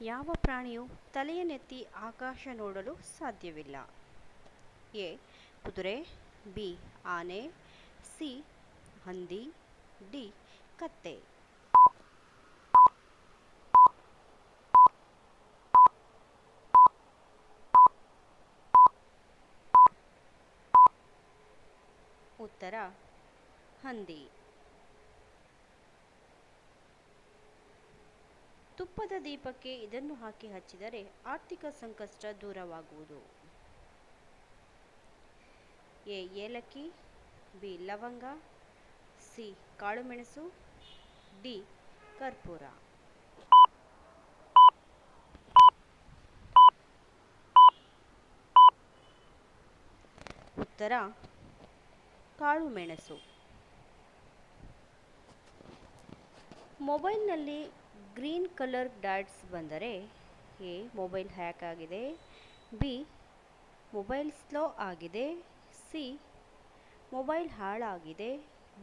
ಯಾವ ಪ್ರಾಣಿಯು ತಲೆಯನ್ನೆತ್ತಿ ಆಕಾಶ ನೋಡಲು ಸಾಧ್ಯವಿಲ್ಲ. ಎ. ಕುದುರೆ, ಬಿ. ಆನೆ, ಸಿ. ಹಂದಿ, ಡಿ. ಕತ್ತೆ. ಉತ್ತರ, ಹಂದಿ. ತುಪ್ಪದ ದೀಪಕ್ಕೆ ಇದನ್ನು ಹಾಕಿ ಹಚ್ಚಿದರೆ ಆರ್ಥಿಕ ಸಂಕಷ್ಟ ದೂರವಾಗುವುದು. ಎ. ಏಲಕ್ಕಿ, ಬಿ. ಲವಂಗ, ಸಿ. ಕಾಳುಮೆಣಸು, ಡಿ. ಕರ್ಪೂರ. ಉತ್ತರ, ಕಾಳುಮೆಣಸು. ಮೊಬೈಲ್ನಲ್ಲಿ ಗ್ರೀನ್ ಕಲರ್ ಡಾಟ್ಸ್ ಬಂದರೆ ಎ, ಮೊಬೈಲ್ ಹ್ಯಾಕ್ ಆಗಿದೆ, ಬಿ, ಮೊಬೈಲ್ ಸ್ಲೋ ಆಗಿದೆ, ಸಿ, ಮೊಬೈಲ್ ಹಾಳಾಗಿದೆ,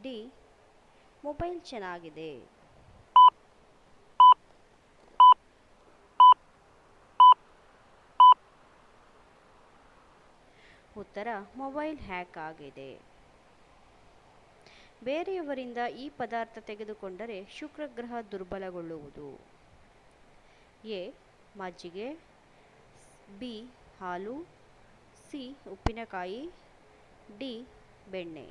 ಡಿ, ಮೊಬೈಲ್ ಚೆನ್ನಾಗಿದೆ. ಉತ್ತರ, ಮೊಬೈಲ್ ಹ್ಯಾಕ್ ಆಗಿದೆ. ಬೇರೆಯವರಿಂದ ಈ ಪದಾರ್ಥ ತೆಗೆದುಕೊಂಡರೆ ಶುಕ್ರಗ್ರಹ ದುರ್ಬಲಗೊಳ್ಳುವುದು. ಎ. ಮಜ್ಜಿಗೆ, ಬಿ. ಹಾಲು, ಸಿ. ಉಪ್ಪಿನಕಾಯಿ, ಡಿ. ಬೆಣ್ಣೆ.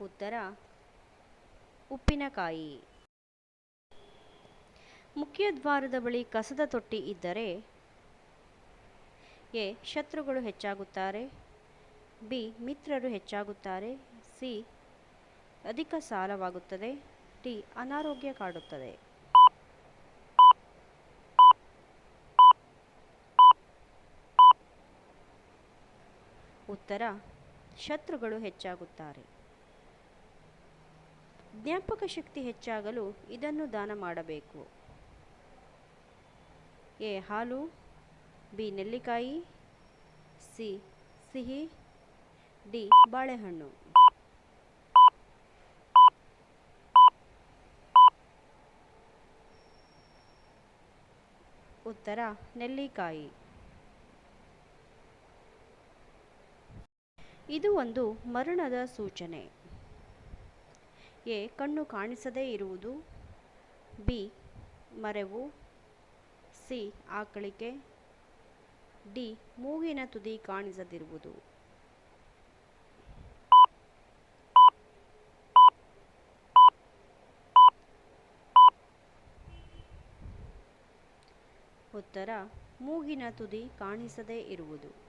ಉತ್ತರ, ಉಪ್ಪಿನಕಾಯಿ. ಮುಖ್ಯದ್ವಾರದ ಬಳಿ ಕಸದ ತೊಟ್ಟಿ ಇದ್ದರೆ ಎ, ಶತ್ರುಗಳು ಹೆಚ್ಚಾಗುತ್ತಾರೆ, ಬಿ, ಮಿತ್ರರು ಹೆಚ್ಚಾಗುತ್ತಾರೆ, ಸಿ, ಅಧಿಕ ಸಾಲವಾಗುತ್ತದೆ, ಡಿ, ಅನಾರೋಗ್ಯ ಕಾಡುತ್ತದೆ. ಉತ್ತರ, ಶತ್ರುಗಳು ಹೆಚ್ಚಾಗುತ್ತಾರೆ. ಜ್ಞಾಪಕ ಶಕ್ತಿ ಹೆಚ್ಚಾಗಲು ಇದನ್ನು ದಾನ ಮಾಡಬೇಕು. ಎ ಹಾಲು, ಬಿ ನೆಲ್ಲಿಕಾಯಿ, ಸಿ ಸಿಹಿ, ಡಿ ಬಾಳೆಹಣ್ಣು. ಉತ್ತರ, ನೆಲ್ಲಿಕಾಯಿ. ಇದು ಒಂದು ಮರಣದ ಸೂಚನೆ. ಎ ಕಣ್ಣು ಕಾಣಿಸದೇ ಇರುವುದು, ಬಿ ಮರೆವು ಸಿ ಆಕಳಿಕೆ ಡಿ ಮೂಗಿನ ತುದಿ ಕಾಣಿಸದಿರುವುದು. ಉತ್ತರ ಮೂಗಿನ ತುದಿ ಕಾಣಿಸದೇ ಇರುವುದು.